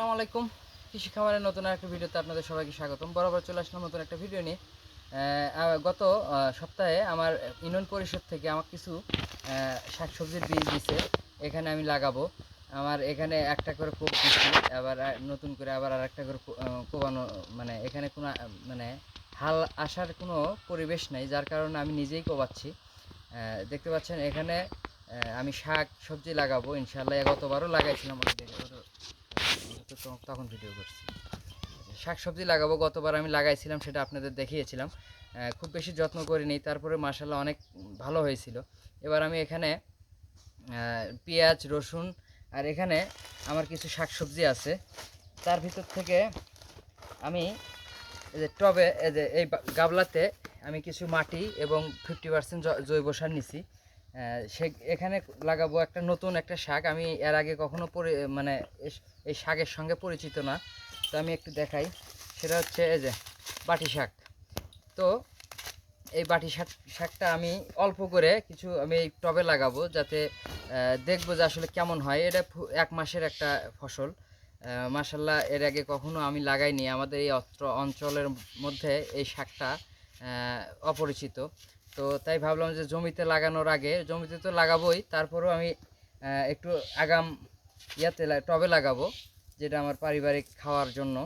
আসসালামু আলাইকুম। কৃষি খামারের নতুন একটা ভিডিওতে আপনাদের সবাইকে স্বাগতম। বরাবর চলে আসলাম নতুন একটা ভিডিও নিয়ে। গত সপ্তাহে আমার ইউনিয়ন পরিষদ থেকে আমার কিছু আহ, শাকসবজির বীজ দিছে। এখানে আমি লাগাবো। আমার এখানে একটা করে কোপ দিচ্ছি আবার নতুন করে আবার আর একটা করে কোবানো মানে এখানে কোনো মানে হাল আসার কোনো পরিবেশ নাই যার কারণে আমি নিজেই কোবাচ্ছি। দেখতে পাচ্ছেন এখানে আমি শাক সবজি লাগাবো ইনশাল্লাহ গতবারও লাগাইছিলাম। তো তখন ভিডিও করছি। শাক সবজি লাগাবো, গতবার আমি লাগাইছিলাম, সেটা আপনাদের দেখিয়েছিলাম। খুব বেশি যত্ন করিনি, তারপরে মাসাল্লাহ অনেক ভালো হয়েছিল। এবার আমি এখানে পেঁয়াজ, রসুন, আর এখানে আমার কিছু শাক সবজি আছে। তার ভিতর থেকে আমি এই যে টবে, এই যে এই গাবলাতে আমি কিছু মাটি এবং ফিফটি পার্সেন্ট জৈব সার নিছি। সে এখানে লাগাবো একটা নতুন একটা শাক। আমি এর আগে কখনো পরি মানে এই শাকের সঙ্গে পরিচিত না। তো আমি একটু দেখাই। সেটা হচ্ছে এই যে বাটি শাক। তো এই বাটি শাক, শাকটা আমি অল্প করে কিছু আমি এই টবে লাগাবো যাতে দেখব যে আসলে কেমন হয়। এটা এক মাসের একটা ফসল। মাসাল্লাহ এর আগে কখনো আমি লাগাইনি। আমাদের এই অত্র অঞ্চলের মধ্যে এই শাকটা অপরিচিত। তো তাই ভাবলাম যে জমিতে লাগানোর আগে, জমিতে তো লাগাবোই, তারপরেও আমি একটু আগাম ইয়াতে টবে লাগাবো, যেটা আমার পারিবারিক খাওয়ার জন্য।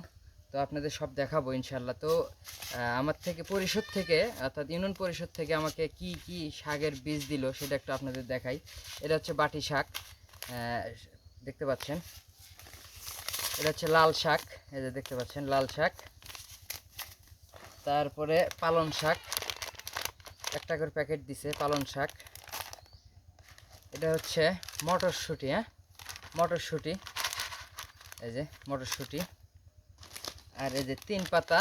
তো আপনাদের সব দেখাবো ইনশাল্লাহ তো আমার থেকে পরিষদ থেকে, অর্থাৎ ইউনিয়ন পরিষদ থেকে আমাকে কি কি শাকের বীজ দিল, সেটা একটু আপনাদের দেখাই। এটা হচ্ছে বাটি শাক দেখতে পাচ্ছেন। এটা হচ্ছে লাল শাক, এই যে দেখতে পাচ্ছেন, লাল শাক। তারপরে পালন শাক। একটা করে প্যাকেট দিছে পালন শাক। এটা হচ্ছে মটরশুঁটি হ্যাঁ? মটরশুঁটি। এই যে মটরশুঁটি। আর এই যে তিন পাতা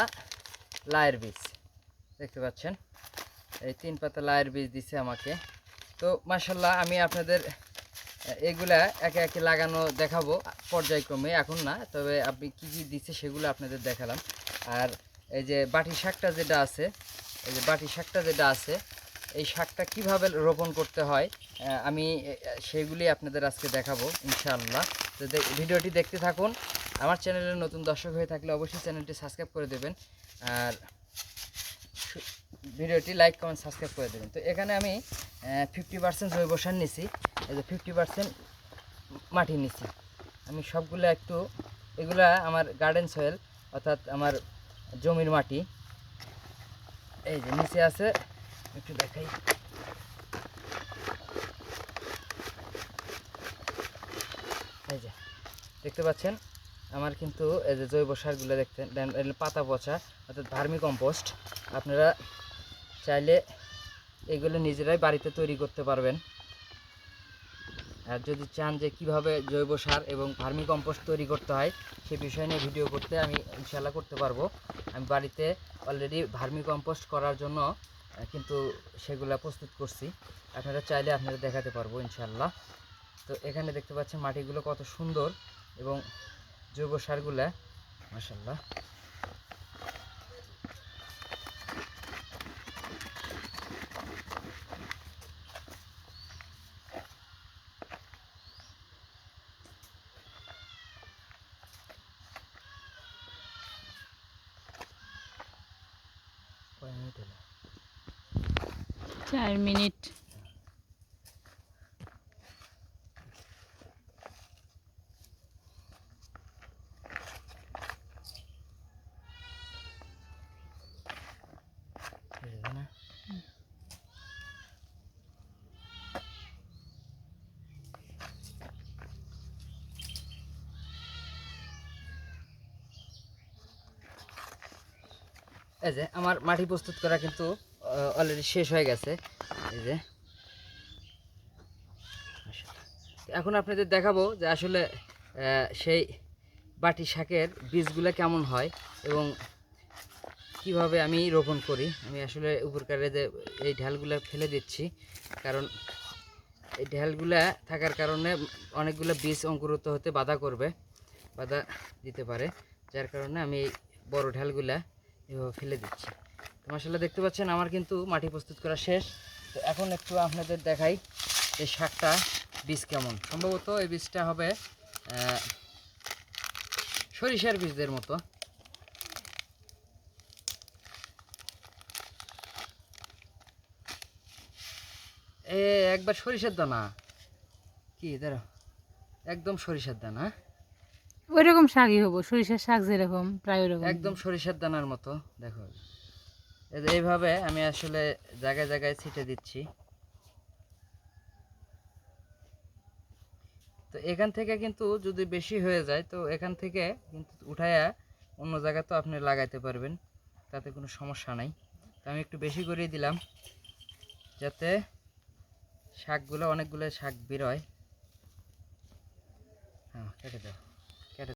লায়ের বীজ, দেখতে পাচ্ছেন? এই তিন পাতা লায়ের বীজ দিছে আমাকে। তো মাসাল্লাহ আমি আপনাদের এগুলা একে একে লাগানো দেখাবো পর্যায়ক্রমে, এখন না। তবে আপনি কি কি দিচ্ছে সেগুলো আপনাদের দেখালাম। আর এই যে বাটি শাকটা যেটা আছে এই যে বাটি শাকটা যেটা আছে, এই শাকটা কীভাবে রোপণ করতে হয় আমি সেগুলি আপনাদের আজকে দেখাবো, ইনশাআল্লাহ। তো ভিডিওটি দেখতে থাকুন। আমার চ্যানেলের নতুন দর্শক হয়ে থাকলে অবশ্যই চ্যানেলটি সাবস্ক্রাইব করে দেবেন। আর ভিডিওটি লাইক, কমেন্ট, সাবস্ক্রাইব করে দেবেন। তো এখানে আমি ফিফটি পার্সেন্ট জৈব সার নিছি। এই যে ফিফটি পার্সেন্ট মাটি নিছি। আমি সবগুলো একটু, এগুলা আমার গার্ডেন সয়েল অর্থাৎ আমার জমির মাটি। এই যে নিচে আছে, একটু দেখাই। এই যে, দেখতে পাচ্ছেন? আমার কিন্তু এই যে জৈব সারগুলো দেখতে পাতা পচা, অর্থাৎ ভার্মি কম্পোস্ট, আপনারা চাইলে এগুলো নিজেরাই বাড়িতে তৈরি করতে পারবেন। যদি চান যে কীভাবে জৈব সার এবং ভার্মি কম্পোস্ট তৈরি করতে হয়, সে বিষয় নিয়ে ভিডিও করতে আমি ইনশাল্লাহ করতে পারব। আমি বাড়িতে অলরেডি ভার্মি কম্পোস্ট করার জন্য কিন্তু সেগুলা প্রস্তুত করছি। আপনারা চাইলে আপনারা দেখাতে পারব ইনশাল্লাহ তো এখানে দেখতে পাচ্ছেন মাটিগুলো কত সুন্দর এবং জৈব সারগুলা মাসাল্লাহ চার মিনিট। এই যে, আমার মাটি প্রস্তুত করা কিন্তু অলরেডি শেষ হয়ে গেছে। এই যে। এখন আপনাদের দেখাবো যে আসলে সেই বাটি শাকের বীজগুলো কেমন হয় এবং কীভাবে আমি রোপণ করি। আমি আসলে উপরকারে যে এই ঢালগুলো ফেলে দিচ্ছি, কারণ এই ঢালগুলা থাকার কারণে অনেকগুলো বীজ অঙ্কুরিত হতে বাধা করবে, বাধা দিতে পারে। যার কারণে আমি বড় ঢালগুলা এভাবে ফেলে দিচ্ছি। তো মাসাল্লাহ দেখতে পাচ্ছেন, আমার কিন্তু মাটি প্রস্তুত করা শেষ। তো এখন একটু আপনাদের দেখাই এই শাকটা বীজ কেমন। সম্ভবত এই বীজটা হবে সরিষার বীজদের মতো। এ, একবার সরিষার দানা। কি দাঁড়া একদম সরিষার দানা। ওই রকম শাকই হব, সরিষার শাক যেরকম, প্রায় ওরকম একদম সরিষার দানার মতো, দেখো। এইভাবে আমি আসলে জায়গায় জায়গায় ছিটে দিচ্ছি। তো এখান থেকে কিন্তু যদি বেশি হয়ে যায়, তো এখান থেকে কিন্তু উঠায়া অন্য জায়গায় তো আপনি লাগাইতে পারবেন, তাতে কোনো সমস্যা নাই। তো আমি একটু বেশি করে দিলাম, যাতে শাকগুলো, অনেকগুলো শাক বেরোয়। হ্যাঁ কেটে দাও।